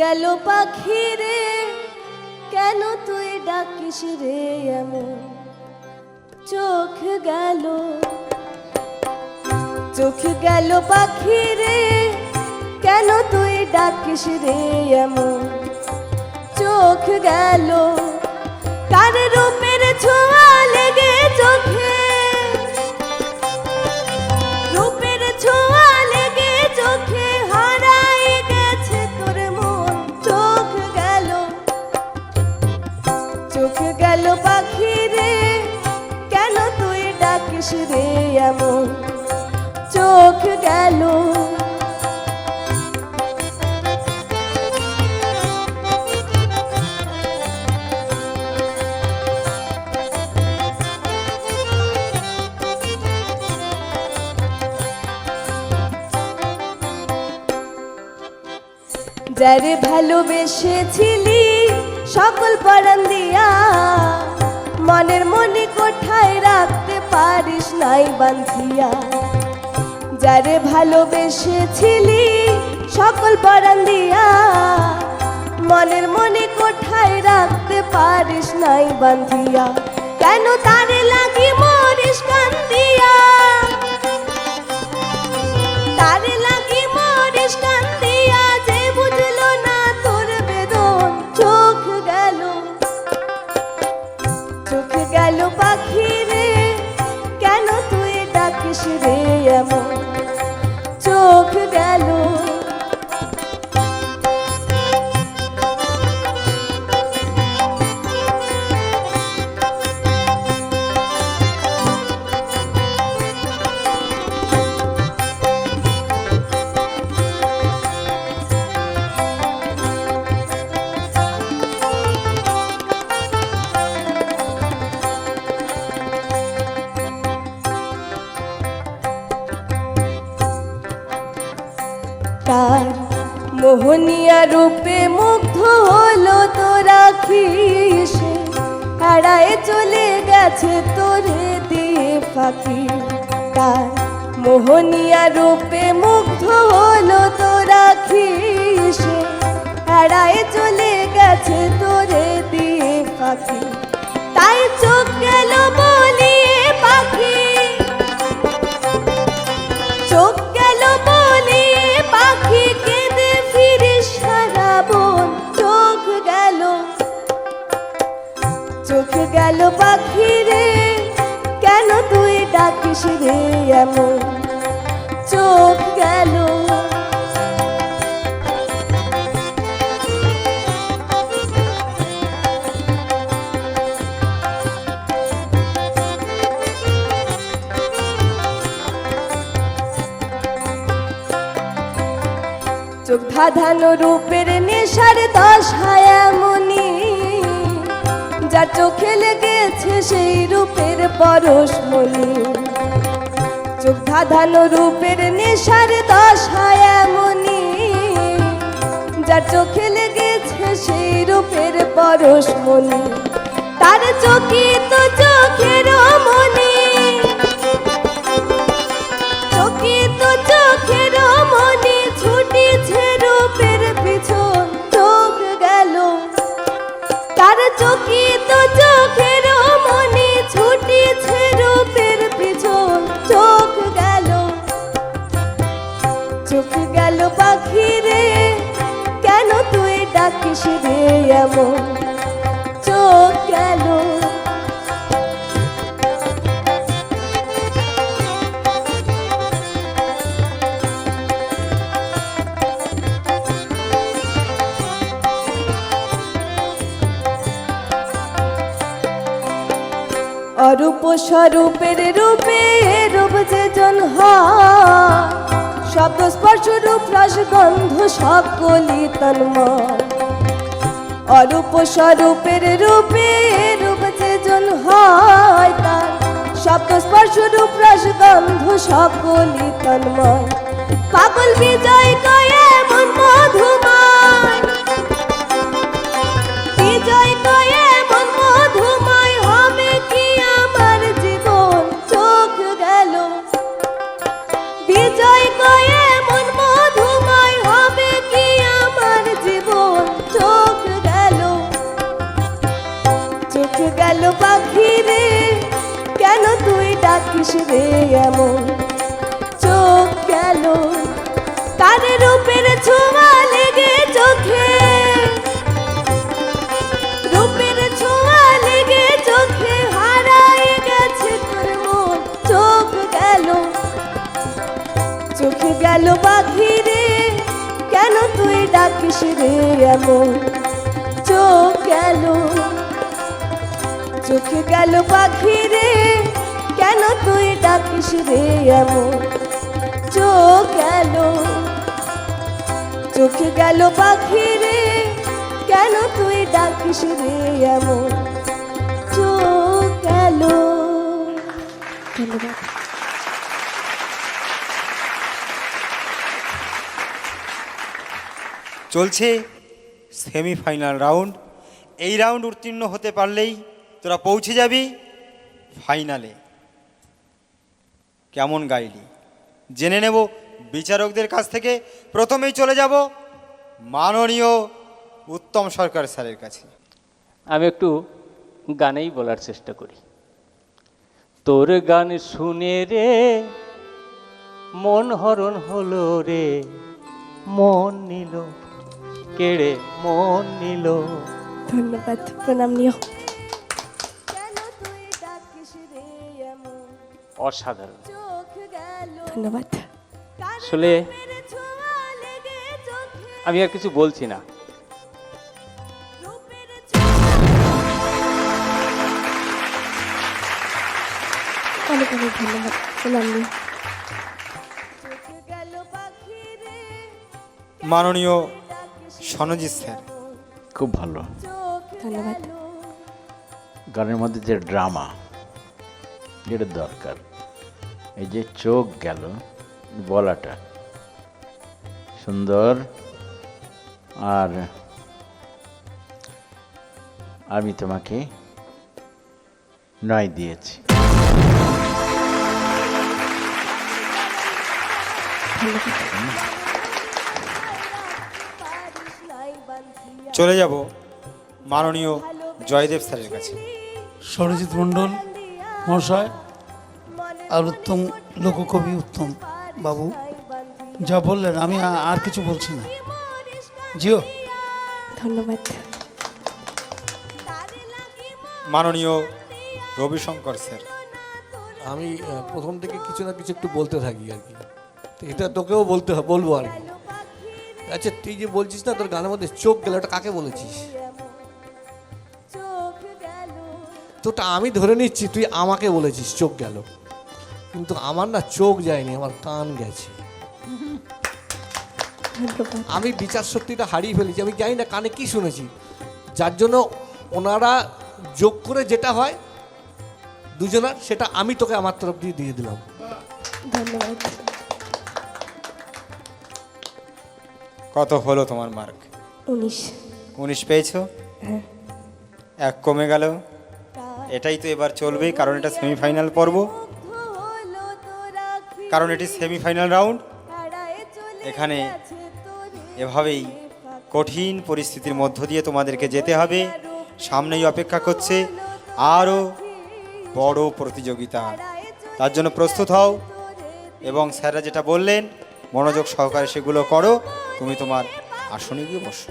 গেল পাখি রে, কেন তুই ডাকিস রে এমন? চোখ গেল চোখ গেল পাখি রে, কেন তুই ডাকিস রে এমন? চোখ গেল, তার রূপের ছোঁয়া লেগে গেল। যারে ভালোবেসেছিলি সকল পরাণ দিয়া মনের মনে কোঠায় রাখতে পারিস নাই বান্ধিয়া যারে ভালোবেসেছিলি সকল পরাণ দিয়া, মনের মনে কোঠায় রাখতে পারিস নাই বান্ধিয়া। কেন তারে লাগি মরিস কান্দিয়া? তারে লাগি মোহনিয়া রূপে মুগ্ধ হলো তোরা খিসে চলে গেছে তোরে দিয়ে ফাঁকি। তার মোহনিয়া রূপে মুগ্ধ হলো তোরা খিসে হারায় চলে গেছে তোরে দিয়ে ফাঁকি। তাই চোখ গেল বলিয়ে রে এমন চোখ গেল। চোখ ধাঁধানো রূপের নেশার দশ হায়ামনি যা চোখে লেগেছে সেই রূপের পরশমণি। চোখ রূপের নেশার দশায় মনি যার চোখে লেগেছে সেই রূপের পরশ পরশমণি। তার চকিত চোখ গেল। অরূপ স্বরূপের রূপে রূপ যে জন শব্দ স্পর্শ রূপ রস গন্ধ সকলি তন্ময়। অরূপ স্বরূপের রূপে রূপ যে জন হয় তার। শব্দ স্পর্শ রূপ রস গন্ধ সকলি তন্ময়। পাগল বিজয় কয়ে মন মধুময় গেল পাখি রে। কেন তুই ডাকিস রে এমন? চোখ গেল। তার রূপের ছোঁয়া লেগে চোখে। রূপের ছোঁয়া লেগে চোখে হারাই গেছে তোর মন। চোখ গেল। চোখ গেল পাখি রে। কেন তুই ডাকিস রে এমন? চোখ গেল। চোখ গেল পাখি রে কেন তুই ডাকিস রে এমন? চোখ গেল। চোখ গেল পাখি রে কেন তুই ডাকিস রে এমন? চোখ গেল। ধন্যবাদ। চলছে সেমিফাইনাল রাউন্ড। এই রাউন্ড উত্তীর্ণ হতে পারলেই তোরা পৌঁছে যাবি? ফাইনালে কেমন গাইলি? জেনে নেব বিচারকদের কাছ থেকে প্রথমেই চলে যাব মাননীয় উত্তম সরকার স্যারের কাছে। আমি একটু গানেই বলার চেষ্টা করি। তোর গান শুনে রে মন হরণ হলো রে মন নিল। কেড়ে মন নিল। ধন্যবাদ প্রণাম নিও। অসাধারণ। ধন্যবাদ। আসলে আমি আর কিছু বলছি না। অনেক অনেক ধন্যবাদ মাননীয় সনজিৎ স্যার। খুব ভালো। ধন্যবাদ। গানের মধ্যে যে ড্রামা যেটা দরকার। এই যে চোখ গেল বলাটা সুন্দর। আর আমি তোমাকে নয় দিয়েছি। চলে যাব মাননীয় জয়দেব স্যারের কাছে। সরজিৎ মণ্ডল মহাশয় আর উত্তম লোককবি উত্তম বাবু। যা বললেন আমি আর কিছু বলছি না। জিও। ধন্যবাদ। মাননীয় রবিশঙ্কর স্যার। আমি প্রথম থেকে কিছু না কিছু একটু বলতে থাকি আর কি। তো এটা তোকেও বলতে হবে বলব আর কি। আচ্ছা তুই যে বলছিস না তোর গানের মধ্যে চোখ গেল ওটা কাকে বলেছিস? তোটা আমি ধরে নিচ্ছি তুই আমাকে বলেছিস চোখ গেল। কিন্তু আমার না চোখ যায়নি আমার কান গেছে। আমি বিচার শক্তিটা হারিয়ে ফেলেছি আমি জানি না কানে কি শুনেছি। যার জন্য ওনারা যোগ করে যেটা হয় দুজনার সেটা আমি তোকে আমার তরফ দিয়ে দিয়ে দিলাম। ধন্যবাদ। কত হলো তোমার মার্ক? উনিশ। উনিশ পেয়েছ? এক কমে গেল। এটাই তো এবার চলবে কারণ এটা সেমিফাইনাল পর্ব। কারণ এটি সেমিফাইনাল রাউন্ড। এখানে এভাবেই কঠিন পরিস্থিতির মধ্য দিয়ে তোমাদেরকে যেতে হবে। সামনেই অপেক্ষা করছে আরও বড় প্রতিযোগিতা। তার জন্য প্রস্তুত হও এবং স্যাররা যেটা বললেন মনোযোগ সহকারে সেগুলো করো। তুমি তোমার আসনে গিয়ে বসো।